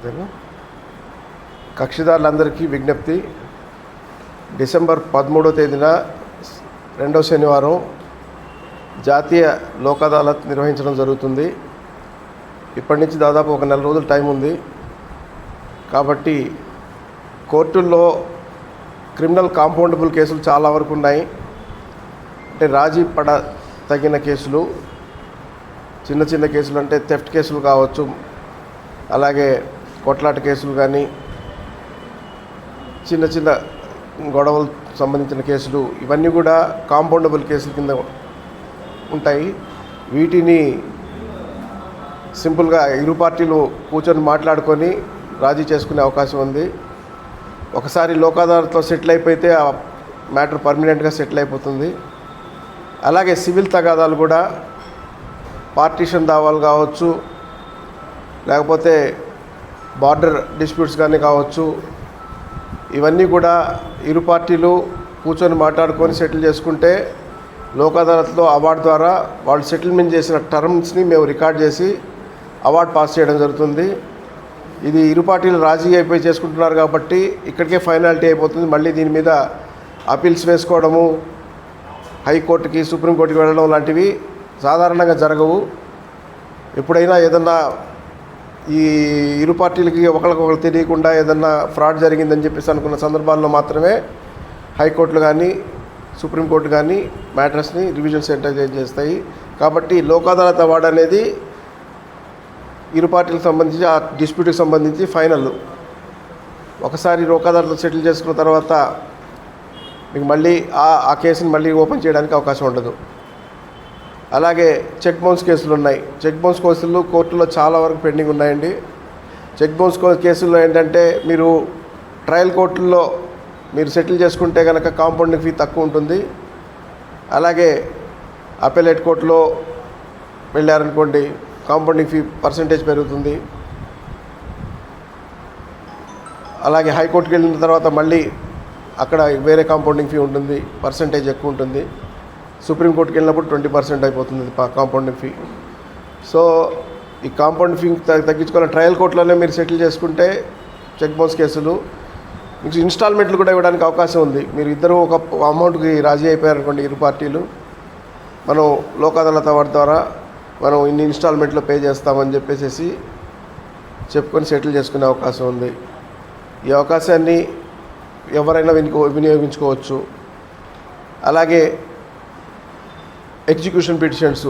అంతేనా కక్షిదారులందరికీ విజ్ఞప్తి. డిసెంబర్ పదమూడో తేదీన రెండవ శనివారం జాతీయ లోక్ అదాలత్ నిర్వహించడం జరుగుతుంది. ఇప్పటి నుంచి దాదాపు ఒక నెల రోజులు టైం ఉంది. కాబట్టి కోర్టుల్లో క్రిమినల్ కాంపౌండబుల్ కేసులు చాలా వరకు ఉన్నాయి. అంటే రాజీ పడ తగిన కేసులు చిన్న చిన్న కేసులు అంటే థెఫ్ట్ కేసులు కావచ్చు అలాగే కొట్లాట కేసులు కానీ చిన్న చిన్న గొడవలు సంబంధించిన కేసులు ఇవన్నీ కూడా కాంపౌండబుల్ కేసుల కింద ఉంటాయి. వీటిని సింపుల్గా ఇరు పార్టీలు కూర్చొని మాట్లాడుకొని రాజీ చేసుకునే అవకాశం ఉంది. ఒకసారి లోక్ అదాలత్లో సెటిల్ అయిపోతే ఆ మ్యాటర్ పర్మనెంట్గా సెటిల్ అయిపోతుంది. అలాగే సివిల్ తగాదాలు కూడా పార్టీషన్ దావాలు కావచ్చు లేకపోతే బార్డర్ డిస్ప్యూట్స్ కానీ కావచ్చు ఇవన్నీ కూడా ఇరు పార్టీలు కూర్చొని మాట్లాడుకొని సెటిల్ చేసుకుంటే లోక్ అదాలత్లో అవార్డు ద్వారా వాళ్ళు సెటిల్మెంట్ చేసిన టర్మ్స్ని మేము రికార్డ్ చేసి అవార్డు పాస్ చేయడం జరుగుతుంది. ఇది ఇరు పార్టీలు రాజీ అయిపోయి చేసుకుంటున్నారు కాబట్టి ఇక్కడికే ఫైనాలిటీ అయిపోతుంది. మళ్ళీ దీని మీద అపీల్స్ వేసుకోవడము హైకోర్టుకి సుప్రీంకోర్టుకి వెళ్ళడం లాంటివి సాధారణంగా జరగవు. ఎప్పుడైనా ఏదన్నా ఈ ఇరు పార్టీలకి ఒకరికొకరు తెలియకుండా ఏదన్నా ఫ్రాడ్ జరిగిందని చెప్పేసి అనుకున్న సందర్భాల్లో మాత్రమే హైకోర్టులు కానీ సుప్రీంకోర్టు కానీ మ్యాటర్స్ని రివిజన్ సెంటర్ చేస్తాయి. కాబట్టి లోక్ అదాలత్ అవార్డు అనేది ఇరు పార్టీలకు సంబంధించి ఆ డిస్ప్యూట్కి సంబంధించి ఫైనల్. ఒకసారి లోక్ అదాలత్ సెటిల్ చేసుకున్న తర్వాత మీకు మళ్ళీ ఆ ఆ కేసుని మళ్ళీ ఓపెన్ చేయడానికి అవకాశం ఉండదు. అలాగే చెక్ బౌన్స్ కేసులు ఉన్నాయి. చెక్ బౌన్స్ కేసులు కోర్టులో చాలా వరకు పెండింగ్ ఉన్నాయండి. చెక్ బౌన్స్ కేసుల్లో ఏంటంటే మీరు ట్రయల్ కోర్టుల్లో మీరు సెటిల్ చేసుకుంటే కనుక కాంపౌండింగ్ ఫీ తక్కువ ఉంటుంది. అలాగే అపెలేట్ కోర్టులో వెళ్ళారనుకోండి కాంపౌండింగ్ ఫీ పర్సంటేజ్ పెరుగుతుంది. అలాగే హైకోర్టుకి వెళ్ళిన తర్వాత మళ్ళీ అక్కడ వేరే కాంపౌండింగ్ ఫీ ఉంటుంది పర్సంటేజ్ ఎక్కువ ఉంటుంది. సుప్రీంకోర్టుకి వెళ్ళినప్పుడు ట్వంటీ పర్సెంట్ అయిపోతుంది కాంపౌండింగ్ ఫీ సో ఈ కాంపౌండ్ ఫీ తగ్గించుకోవాలి. ట్రయల్ కోర్టులోనే మీరు సెటిల్ చేసుకుంటే చెక్ బౌన్స్ కేసులు మీకు ఇన్స్టాల్మెంట్లు కూడా ఇవ్వడానికి అవకాశం ఉంది. మీరు ఇద్దరు ఒక అమౌంట్కి రాజీ అయిపోయారనుకోండి ఇరు పార్టీలు. మనం లోక్ అదాలత్ అవార్డు ద్వారా మనం ఇన్ని ఇన్స్టాల్మెంట్లో పే చేస్తామని చెప్పేసి చెప్పుకొని సెటిల్ చేసుకునే అవకాశం ఉంది. ఈ అవకాశాన్ని ఎవరైనా వినికో వినియోగించుకోవచ్చు. అలాగే ఎగ్జిక్యూషన్ పిటిషన్స్.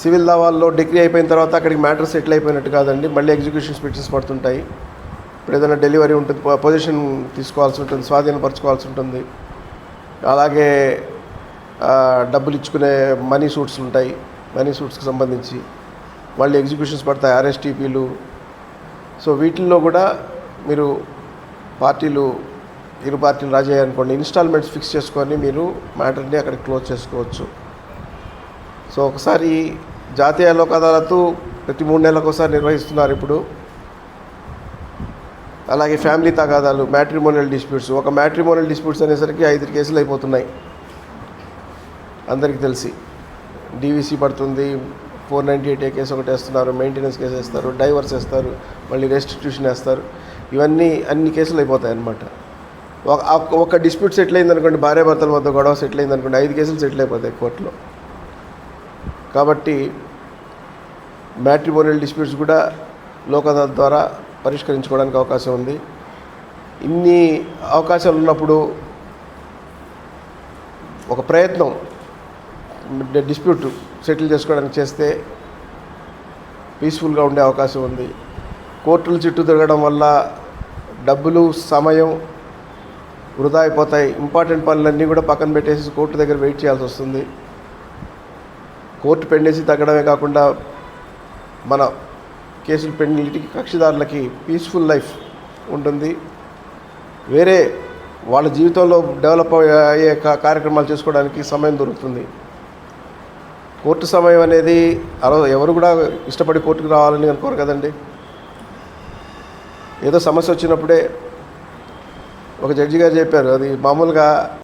సివిల్ దావాల్లో డిగ్రీ అయిపోయిన తర్వాత అక్కడికి మ్యాటర్ సెటిల్ అయిపోయినట్టు కాదండి. మళ్ళీ ఎగ్జిక్యూషన్ పిటిషన్స్ పడుతుంటాయి. ఇప్పుడు ఏదైనా డెలివరీ ఉంటుంది పొజిషన్ తీసుకోవాల్సి ఉంటుంది స్వాధీనపరచుకోవాల్సి ఉంటుంది. అలాగే డబ్బులు ఇచ్చుకునే మనీ సూట్స్ ఉంటాయి. మనీ సూట్స్కి సంబంధించి మళ్ళీ ఎగ్జిక్యూషన్స్ పడతాయి ఆర్ఎస్టీపీలు. సో వీటిల్లో కూడా మీరు పార్టీలు ఇరు పార్టీలు రాజీ అనుకోండి ఇన్స్టాల్మెంట్స్ ఫిక్స్ చేసుకొని మీరు మ్యాటర్ని అక్కడ క్లోజ్ చేసుకోవచ్చు. సో ఒకసారి జాతీయ లోక్ అదాలత్ ప్రతి మూడు నెలలకు ఒకసారి నిర్వహిస్తున్నారు ఇప్పుడు. అలాగే ఫ్యామిలీ తగాదాలు మ్యాట్రిమోనియల్ డిస్ప్యూట్స్ ఒక మ్యాట్రిమోనియల్ డిస్ప్యూట్స్ అనేసరికి ఐదు కేసులు అయిపోతున్నాయి. అందరికీ తెలిసి. డీవీసీ పడుతుంది four ninety eight A case ఒకటి వేస్తున్నారు మెయింటెనెన్స్ కేసు వేస్తారు డైవర్స్ వేస్తారు మళ్ళీ రెస్టిట్యూషన్ వేస్తారు. ఇవన్నీ అన్ని కేసులు అయిపోతాయి అన్నమాట ఒక- ఒక- డిస్ప్యూట్ సెటిల్ అయింది అనుకోండి భార్యాభర్తల మధ్య గొడవ సెటిల్ అయింది అనుకోండి ఐదు కేసులు సెటిల్ అయిపోతాయి కోర్టులో. కాబట్టి మ్యాట్రిమోనియల్ డిస్ప్యూట్స్ కూడా లోక్ ద్వారా పరిష్కరించుకోవడానికి అవకాశం ఉంది. ఇన్ని అవకాశాలు ఉన్నప్పుడు ఒక ప్రయత్నం డిస్ప్యూట్ సెటిల్ చేసుకోవడానికి చేస్తే పీస్ఫుల్గా ఉండే అవకాశం ఉంది. కోర్టుల చుట్టూ తిరగడం వల్ల డబ్బులు సమయం వృధా అయిపోతాయి ఇంపార్టెంట్ పనులన్నీ కూడా పక్కన పెట్టేసి కోర్టు దగ్గర వెయిట్ చేయాల్సి వస్తుంది. కోర్టు పెండేసి తగ్గడమే కాకుండా మన కేసులు పెండింగ్కి కక్షిదారులకి పీస్ఫుల్ లైఫ్ ఉంటుంది. వేరే వాళ్ళ జీవితంలో డెవలప్ అయ్యే కార్యక్రమాలు చేసుకోవడానికి సమయం దొరుకుతుంది. కోర్టు సమయం అనేది ఎవరు కూడా ఇష్టపడి కోర్టుకు రావాలని అనుకోరు కదండి. ఏదో సమస్య వచ్చినప్పుడే ఒక జడ్జి గారు చెప్పారు అది మామూలుగా